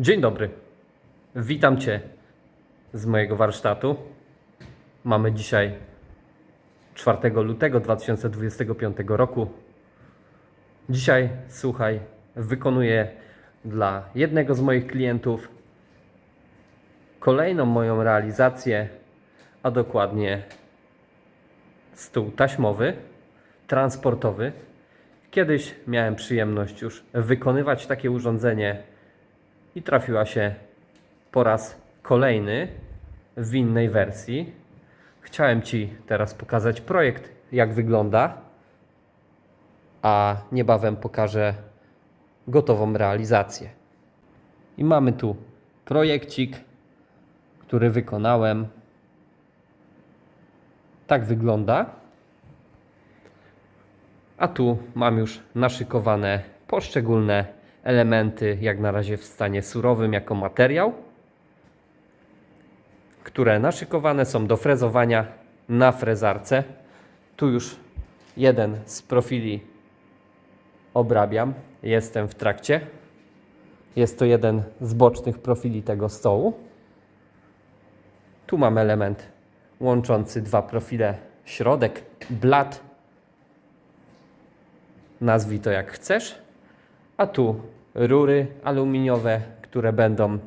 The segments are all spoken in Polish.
Dzień dobry. Witam Cię z mojego warsztatu. Mamy dzisiaj 4 lutego 2025 roku. Dzisiaj, słuchaj, wykonuję dla jednego z moich klientów kolejną moją realizację, a dokładnie stół taśmowy, transportowy. Kiedyś miałem przyjemność już wykonywać takie urządzenie i trafiła się po raz kolejny w innej wersji. Chciałem Ci teraz pokazać projekt, jak wygląda, a niebawem pokażę gotową realizację. I mamy tu projekcik, który wykonałem. Tak wygląda. A tu mam już naszykowane poszczególne elementy, jak na razie w stanie surowym, jako materiał, które naszykowane są do frezowania na frezarce. Tu już jeden z profili obrabiam. Jestem w trakcie. Jest to jeden z bocznych profili tego stołu. Tu mam element łączący dwa profile, środek, blat. Nazwij to jak chcesz. A tu rury aluminiowe, które będą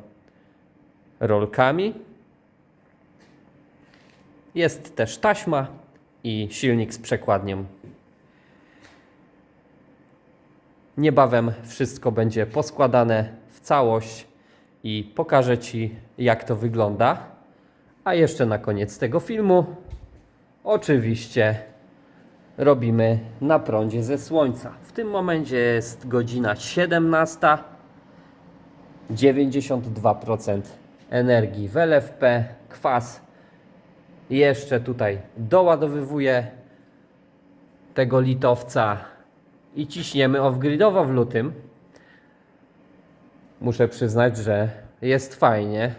rolkami. Jest też taśma i silnik z przekładnią. Niebawem wszystko będzie poskładane w całość i pokażę Ci, jak to wygląda. A jeszcze na koniec tego filmu, oczywiście, robimy na prądzie ze słońca. W tym momencie jest godzina 17. 92% energii w LFP, kwas. Jeszcze tutaj doładowywuję tego litowca i ciśniemy off-gridowo w lutym. Muszę przyznać, że jest fajnie.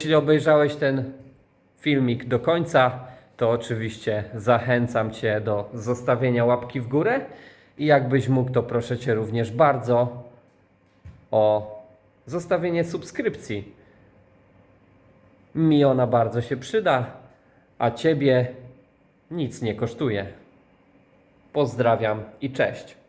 Jeśli obejrzałeś ten filmik do końca, to oczywiście zachęcam Cię do zostawienia łapki w górę i jakbyś mógł, to proszę Cię również bardzo o zostawienie subskrypcji. Mi ona bardzo się przyda, a Ciebie nic nie kosztuje. Pozdrawiam i cześć.